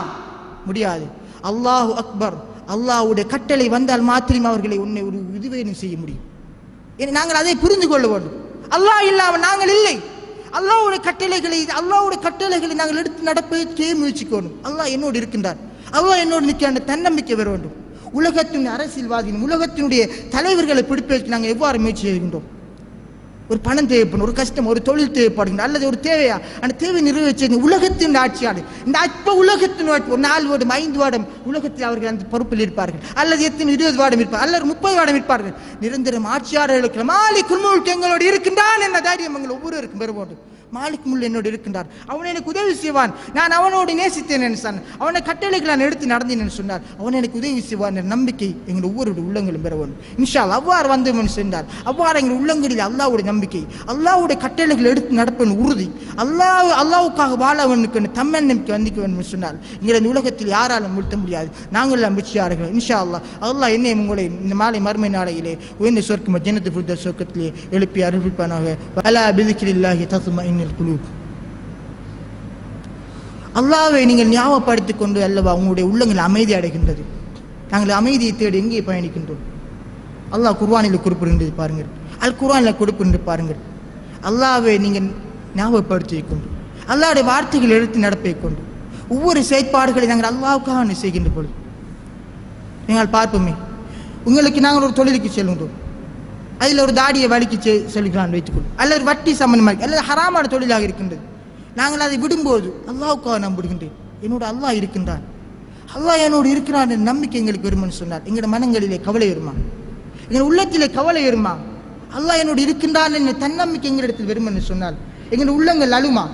முடியாது. அல்லாஹு அக்பர். அல்லாஹ்வுடைய கட்டளை வந்தால் மாத்திரம் அவர்களை உன்னை ஒரு உதவியும் செய்ய முடியும். ஏன் நாங்கள் அதை புரிந்து கொள்ள வேண்டும். அல்லாஹ் இல்லாமல் நாங்கள் இல்லை. அல்லாஹ்வுடைய கட்டளைகளை அல்லாஹ்வுடைய கட்டளைகளை நாங்கள் எடுத்து நடப்பதற்கே முயற்சிக்கணும் அல்லாஹ் என்னோடு இருக்கின்றார். அவ்வளோ என்னோடு நிற்கின்ற தன்னம்பிக்கை வர வேண்டும். உலகத்தின் அரசியல்வாதியின் உலகத்தினுடைய தலைவர்களை பிடிப்பதற்கு நாங்கள் எவ்வாறு முயற்சி செய்கின்றோம்? ஒரு பணம் தேவைப்படும் ஒரு கஷ்டம் ஒரு தொழில் தேவைப்படுகின்ற அல்லது ஒரு தேவையா? அந்த தேவை நிறைவேற்ற உலகத்தின் ஆட்சியாளர். இந்த அற்ப உலகத்தின் ஆட்சி ஒரு நாலு வருடம் ஐந்து வருடம் உலகத்தில் அவர்கள் அந்த பொறுப்பில் இருப்பார்கள். அல்லது எத்தனை இருபது வருடம் இருப்பார்கள் அல்லது முப்பது வருடம் இருப்பார்கள். நிரந்தரம் ஆட்சியாளர்களுக்கு மாலை குல்முழுக்கு எங்களோடு இருக்கின்றான் என்ற தைரியம் எங்கள் ஒவ்வொருவருக்கும் பெற வேண்டும். மாலிக் முல் என்னோடு இருக்கின்றார். அவன் எனக்கு உதவி செய்வான். நான் அவனோடு நேசித்தேன் நினைச்சான் அவனை கட்டளைகள் நான் எடுத்து நடந்தேன் என்று சொன்னார். அவன் எனக்கு உதவி செய்வான் என்ற நம்பிக்கை எங்கள் ஒவ்வொருடைய உள்ளங்களும் பெறவன் இன்ஷால் அவ்வாறு வந்து சென்றார் அவ்வாறு எங்கள் உள்ளங்களில் அல்லாவுடைய நம்பிக்கை அல்லாவுடைய கட்டளைகள் எடுத்து நடப்பன் உறுதி. அல்லாஹ் அல்லாவுக்காக வாழவனுக்கு தன்னம்பிக்கை வந்திக்க வேண்டும் என்று சொன்னால் எங்களை இந்த உலகத்தில் யாராலும் முழுத்த முடியாது. நாங்கள் எல்லாம் இன்ஷா அல்லாஹ் அல்லாஹ் என்னை உங்களை இந்த மாலை மறுமை நாளையிலே உயர்ந்த சொர்க்கம் ஜன்னத்து புத்த சொர்க்கத்திலே எழுப்பி அருள்விப்பானாக அலா பிதிக்கில்லாஹி தசுமா இன்னல் குலூப் நீங்கள் ஞாபகப்படுத்திக் கொண்டு அல்லவா உங்களுடைய உள்ளங்கள் அமைதி அடைகின்றது. நாங்கள் அமைதியை தேடி எங்கே பயணிக்கின்றோம்? அல்லாஹ் குர்வானில் குறிப்பிடுகின்றது பாருங்கள். அல் குர்வானில் குறிப்பிட்டு பாருங்கள். அல்லாவை நீங்கள் ஞாபகப்படுத்திக் கொண்டு அல்லாவுடைய வார்த்தைகள் எடுத்து நடப்பை கொண்டு ஒவ்வொரு செயற்பாடுகளை நாங்கள் அல்லாவுக்காக செய்கின்ற பொழுது நீங்கள் பார்ப்போமே உங்களுக்கு நாங்கள் ஒரு தொழிலுக்கு செல்கின்றோம். அதில் ஒரு தாடியை வலிக்கு செ- செல்கிறான் வைத்துக்கொள்ளும் அல்லது வட்டி சம்பந்தமாக அல்லது ஹராமான தொழிலாக இருக்கின்றது. நாங்கள் அதை விடும்போது அல்லாவுக்காக நான் விடுகின்றேன். என்னோட அல்லாஹ் இருக்கின்றான். அல்லாஹ் என்னோடு இருக்கிறான் என்ற நம்பிக்கை எங்களுக்கு வருமானு சொன்னார். எங்களோட மனங்களிலே கவலை வருமா? எங்கள் உள்ளத்திலே கவலை வருமா? அல்லாஹ் என்னோடு இருக்கின்றான் என்ற தன்னம்பிக்கை எங்களிடத்தில் வருமானு சொன்னால் எங்களோட உள்ளங்கள் அழுமா?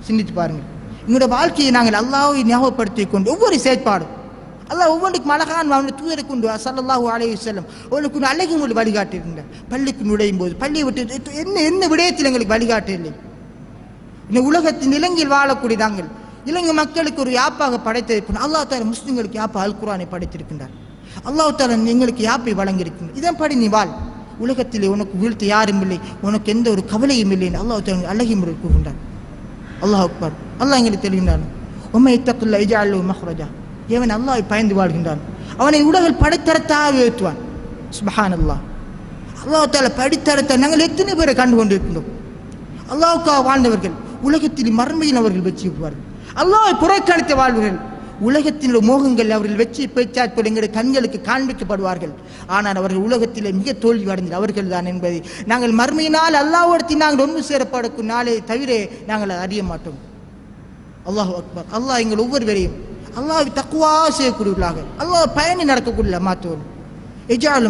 சிந்தித்து பாருங்கள். எங்களோட வாழ்க்கையை நாங்கள் அல்லாவை ஞாபகப்படுத்திக் கொண்டு ஒவ்வொரு செயற்பாடும் அல்லாஹ் ஒவ்வொன்றுக்கும் மலகான் அவனுடைய தூதரை கொண்டு சல்லாஹூ அலைய செல்லம் உனக்கு ஒரு அழகு ஒரு வழிகாட்டியிருந்தார் பள்ளிக்கு நுழையும் போது பள்ளியை விட்டு என்ன என்ன விடயத்தில் எங்களுக்கு வழிகாட்டு இல்லை இந்த உலகத்தின் இலங்கையில் வாழக்கூடியதாங்க இலங்கை மக்களுக்கு ஒரு யாப்பாக படைத்திருக்கணும் அல்லா தாலா முஸ்லீம்களுக்கு யாப்பா அல் குரானை படைத்திருக்கின்றார். அல்லாஹ் தாலா எங்களுக்கு யாப்பை வழங்கியிருக்கின்றார். இதன்படி நீ வாழ். உலகத்திலே உனக்கு வீழ்த்து யாரும் இல்லை. உனக்கு எந்த ஒரு கவலையும் இல்லை என்று அல்லாஹ் தாலா அழகி முறை கூறுகின்றார். அல்லாஹ் அக்பர். அல்லாஹ் எங்களுக்கு தெளிகின்றான் உண்மை இஜா அல்லு மஹ்ரஜா. எவன் அல்லாஹ் பயந்து வாழ்கின்றான்? அவனை உலகில் படைத்தரத்தாக உயர்த்துவான் சுபஹான் அல்லாஹ் அல்லாஹால படித்தரத்தை நாங்கள் எத்தனை பேரை கண்டு கொண்டிருக்கின்றோம்? அல்லாவுக்காக வாழ்ந்தவர்கள் உலகத்தில் மர்மையில் அவர்கள் வெற்றி பெறுவார்கள். அல்லாஹ் புறக்கணித்த வாழ்வர்கள் உலகத்தினுடைய மோகங்கள் அவர்கள் வெற்றி பேச்சாற்போடு எங்களுடைய கண்களுக்கு காண்பிக்கப்படுவார்கள். ஆனால் அவர்கள் உலகத்திலே மிக தோல்வி அடைந்த அவர்கள் தான் என்பதை நாங்கள் மர்மையினால் அல்லாஹ்விடத்தில் நாங்கள் ஒன்று சேரப்படக்கும் நாளே தவிர நாங்கள் அறிய மாட்டோம். அல்லாஹ் அக்பர். அல்லாஹ் எங்கள் ஒவ்வொருவரையும் அல்லாஹ் தக்குவா செய்யக்கூடியவர்களாக. அல்லாஹ் பயணி நடக்கக்கூடிய மாற்றுவோம் எஜாலு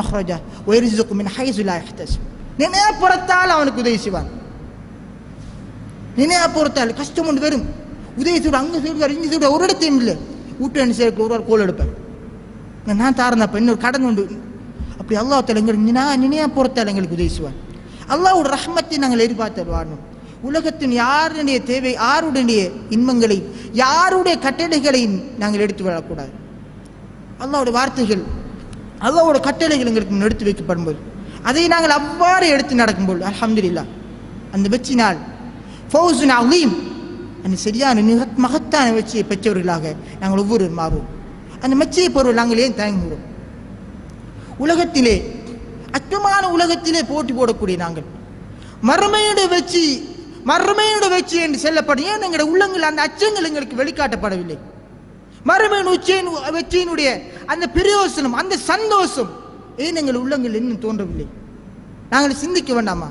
மஹ்ரஜா. ஒயரிசுக்கு மின் ஹைசுலா இஹ்தஸ் நினைப்புறத்தால் அவனுக்கு உதவி செய்வான். நினைப்புறத்தால் கஷ்டம் ஒன்று வரும். உதவி செய்வார் அங்கே செய்வார் இங்கே செய்வார். ஒரு இடத்தையும் இல்லை. வீட்டு என்ன செய்ய ஒரு கோல் எடுப்பேன் நான் தாரந்தப்ப இன்னொரு கடன் உண்டு. அப்படி அல்லாஹ் தால எங்களுக்கு நினா நினைப்புறத்தால் எங்களுக்கு உதவி செய்வான். அல்லாஹ்வோட ரஹ்மத்தை நாங்கள் எதிர்பார்த்து வாழணும் உலகத்தின் யாருடைய தேவை யாருடைய இன்பங்களை யாருடைய கட்டளைகளையும் நாங்கள் எடுத்து வரக்கூடாது. அல்லாவோட வார்த்தைகள் அல்லாவோட கட்டளைகள் எங்களுக்கு எடுத்து வைக்கப்படும் போது அதை நாங்கள் அவ்வாறு எடுத்து நடக்கும்போது அலமதுல்லா அந்த வெற்றினால் ஃபௌசுன் அலீம் அந்த சரியான மிக மகத்தான வெற்றியை பெற்றவர்களாக நாங்கள் ஒவ்வொரு மாறுவோம். அந்த மெச்சியை பொருள் நாங்கள் ஏன் தயங்குகிறோம்? உலகத்திலே அச்சமான உலகத்திலே போட்டி போடக்கூடிய நாங்கள் மறுமையுடைய வெற்றி மறுமையுடைய வெற்றி என்று செல்லப்படும். ஏன் எங்களுடைய உள்ளங்கள் அந்த அச்சங்கள் எங்களுக்கு வெளிக்காட்டப்படவில்லை? மறுமையின் உச்சியின் வெற்றியினுடைய அந்த பிரயோசனம் அந்த சந்தோஷம் ஏன் எங்கள் உள்ளங்கள் இன்னும் தோன்றவில்லை? நாங்கள் சிந்திக்க வேண்டாமா?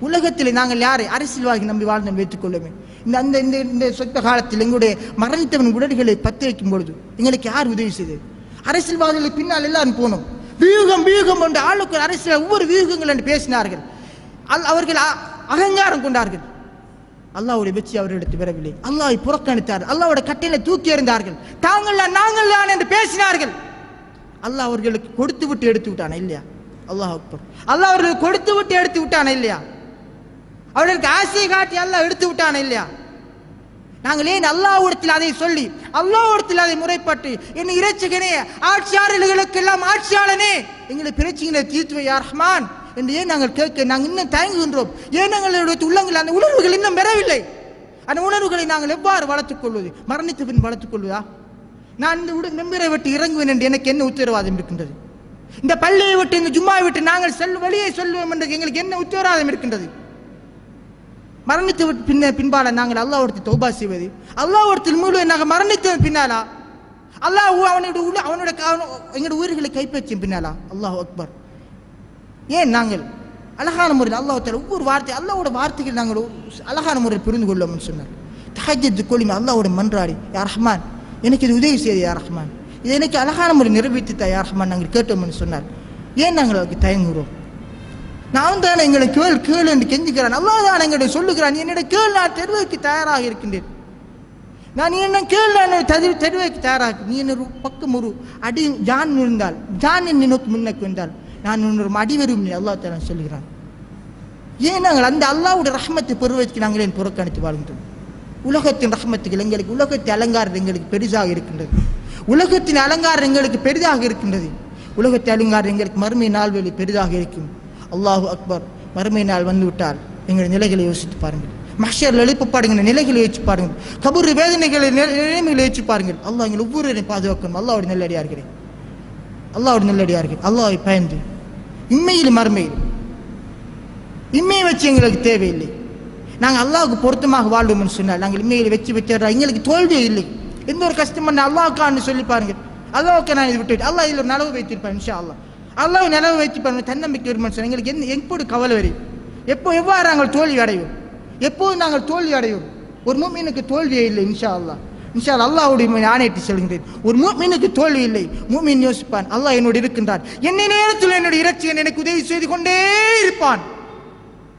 உலகத்தில் நாங்கள் யாரை அரசியல்வாதி நம்பி வாழ்ந்தோம் வைத்துக்கொள்ளுமே இந்த அந்த இந்த இந்த சொத்த காலத்தில் எங்களுடைய மரணித்தவன் உடல்களை பத்து வைக்கும் பொழுது எங்களுக்கு யார் உதவி செய்தது? அரசியல்வாதிகளுக்கு பின்னால் எல்லாரும் போனோம். வியூகம் வியூகம் என்று ஆளுக்கு அரசியல் ஒவ்வொரு வியூகங்கள் என்று பேசினார்கள். அவர்கள் அ- அகங்காரம் கொண்டார்கள். அல்லாவுடைய வெற்றி அவர்களிடத்து பெறவில்லை அல்லாவை புறக்கணித்தார் அல்லாவோட கட்டையில தூக்கி எறிந்தார்கள். தாங்கள் நாங்கள் தான் என்று பேசினார்கள். அல்லாஹ் அவர்களுக்கு கொடுத்து விட்டு எடுத்து விட்டானா இல்லையா? அல்லாஹ் அக்பர். அல்லாஹ் அவர்களுக்கு கொடுத்து விட்டு எடுத்து விட்டானா இல்லையா? அவர்களுக்கு ஆசையை காட்டி அல்லாஹ் எடுத்து விட்டானா இல்லையா? நாங்கள் ஏன் அல்லாஹ்விடத்தில் அதை சொல்லி அல்லாஹ்விடத்தில் அதை முறைப்பட்டு என் இறைச்சகனே ஆட்சியாளர்களுக்கெல்லாம் ஆட்சியாளனே எங்களை பிரச்சனைகளை தீர்த்து யார் ரஹ்மான். என்று ஏன் நாங்கள் கேட்க நாங்கள் இன்னும் தயங்குகின்றோம் ஏன் எங்களுடைய உள்ளங்கள் அந்த உணர்வுகள் இன்னும் பெறவில்லை? அந்த உணர்வுகளை நாங்கள் எவ்வாறு வளர்த்துக் கொள்வது? மரணித்த பின் வளர்த்துக் கொள்வதா? நான் இந்த உடன் மெம்பரை விட்டு இறங்குவேன் என்று எனக்கு என்ன உத்தரவாதம் இருக்கின்றது? இந்த பள்ளியை விட்டு இந்த ஜும்மாவை விட்டு நாங்கள் செல் வழியை செல்வோம் என்று எங்களுக்கு என்ன உத்தரவாதம் இருக்கின்றது? மரணித்து விட்டு பின்ன பின்பால நாங்கள் அல்லாஹ்விடத்தில் தௌபா செய்வது. அல்லாஹ்விடத்தில் முழு நாங்கள் மரணித்த பின்னாலா? அல்லாஹ் அவனுடைய உள்ள அவனுடைய எங்களுடைய உயிர்களை கைப்பற்றிய பின்னாலா? அல்லாஹ் அக்பர். ஏன் நாங்கள் அழகான முறையில் அல்லாஹ் ஒவ்வொரு வார்த்தை அல்லாவோட வார்த்தைகள் நாங்கள் அழகான முறையில் புரிந்து கொள்ளோம்னு சொன்னார். தஹஜத்து கொலிமா அல்லாவோட மன்றாடி யார் ரஹ்மான். எனக்கு இது உதவி செய்து யார் ரஹ்மான். இதை எனக்கு அழகான முறை நிறைவேற்றித்தா யார் ரஹ்மான் நாங்கள் கேட்டோம்னு சொன்னார். ஏன் நாங்கள் அதுக்கு தயங்குகிறோம்? நான் தான் எங்களை கேள் கேள் என்று கெஞ்சுக்கிறான் அல்லாஹ் தான் எங்களை சொல்லுகிறான் என்னிட கேள் நான் தெருவைக்கு தயாராக இருக்கின்றேன். நான் என்ன கேள் நான் தெரு தெருவைக்கு தயாராக நீ என்ன பக்கம் ஒரு அடி ஜான் இருந்தால் ஜான் என்னை நோக்கி முன்னக்கு வந்தால் நான் இன்னொரு மடி வரும் அல்லா தாலா சொல்லுகிறான். ஏன் நாங்கள் அந்த அல்லாவுடைய ரஹ்மத்தை பெறுவதற்கு நாங்கள் ஏன் புறக்கணித்து வாழ்கின்றோம்? உலகத்தின் ரஹ்மத்துகள் எங்களுக்கு உலகத்தின் அலங்காரம் எங்களுக்கு பெரிதாக இருக்கின்றது. உலகத்தின் அலங்காரம் எங்களுக்கு பெரிதாக இருக்கின்றது. உலகத்தின் அலங்காரம் எங்களுக்கு மறுமை நாள்வெளி பெரிதாக இருக்கும். அல்லாஹு அக்பர் மறுமை நாள் வந்துவிட்டால் எங்களுடைய நிலைகளை யோசித்து பாருங்கள். மஷரில் எழுப்பப்பாடுங்கிற நிலைகளை யோசிச்சு பாருங்கள். கபூர் வேதனைகளை நிலைமைகளை யோசிச்சு பாருங்கள். அல்லாஹ் எங்கள் ஒவ்வொருவரையும் பாதுகாக்கணும். இருக்கிறேன் நல்லடியார்களே. அல்லாஹ்வுடைய நல்லடியார்கள். அல்லாவை பயந்து இம்மையிலும் மறுமையிலும் இம்மையை வச்சு எங்களுக்கு தேவையில்லை. நாங்கள் அல்லாவுக்கு பொருத்தமாக வாழ்வோம்னு சொன்னால் நாங்கள் இம்மையில் வச்சு வச்சுறோம் எங்களுக்கு தோல்வியே இல்லை. எந்த ஒரு கஷ்டம் பண்ண அல்லாஹ்க்கான்னு சொல்லி பாருங்க அல்லாவுக்கு நான் இது விட்டு அல்லா இதில் ஒரு வைத்திருப்பேன் இன்ஷா அல்லா அல்லாஹ் நிலவு வைத்திருப்பாங்க தன்னம்பிக்கை வருமானு சொன்னால் எங்களுக்கு என்ன எப்போது கவலை வரும். எப்போ எவ்வாறு நாங்கள் தோல்வி அடைவோம்? எப்போது நாங்கள் தோல்வி அடைவோம்? ஒரு மூமினுக்கு தோல்வியே இல்லை இன்ஷா அல்லா இன்ஷால் அல்லாஹுடைய ஆணையிட்டு சொல்கின்றேன். ஒரு மூமினுக்கு தோல்வி இல்லை. மூமின் யோசிப்பான் அல்லாஹ் என்னோடு இருக்கின்றான். என்னை நேரத்தில் என்னுடைய இறைச்சியன் எனக்கு உதவி செய்து கொண்டே இருப்பான்.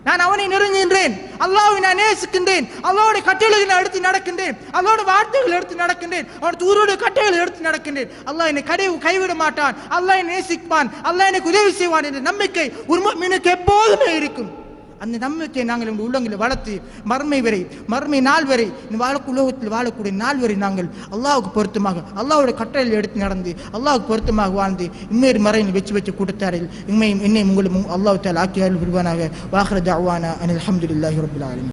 நான் அவனை நெருங்குகின்றேன். அல்லாவை நான் நேசிக்கின்றேன். அல்லாஹ்வுடைய கட்டளைகளை நான் எடுத்து நடக்கின்றேன். அல்லாவோட வார்த்தைகள் எடுத்து நடக்கின்றேன். அவன் தூரோட கட்டளைகளை எடுத்து நடக்கின்றேன். அல்லாஹ் என்னை கடை கைவிட மாட்டான். அல்லாஹ் என்னை நேசிப்பான். அல்லாஹ் எனக்கு உதவி செய்வான் என்ற நம்பிக்கை ஒரு மீனுக்கு எப்போதுமே இருக்கும். அந்த நம்பிக்கையை நாங்கள் எங்கள் உள்ளங்களில் வளர்த்து மர்மை வரை மர்மை நாள் வரை இந்த வாழ உலகத்தில் வாழக்கூடிய நாள் வரை நாங்கள் அல்லாவுக்கு பொருத்தமாக அல்லாவுடைய கட்டளையில் எடுத்து நடந்து அல்லாவுக்கு பொருத்தமாக வாழ்ந்து இம்மேறு மறையில் வச்சு வச்சு கூட்டத்தாரில் இம்மையும் என்னையும் உங்களும் அல்லாஹ் தால் ஆக்கியால் விடுவானாக வாஹர தாவானா அனில் அஹமதுல்லாஹி ரபுல்லாலும்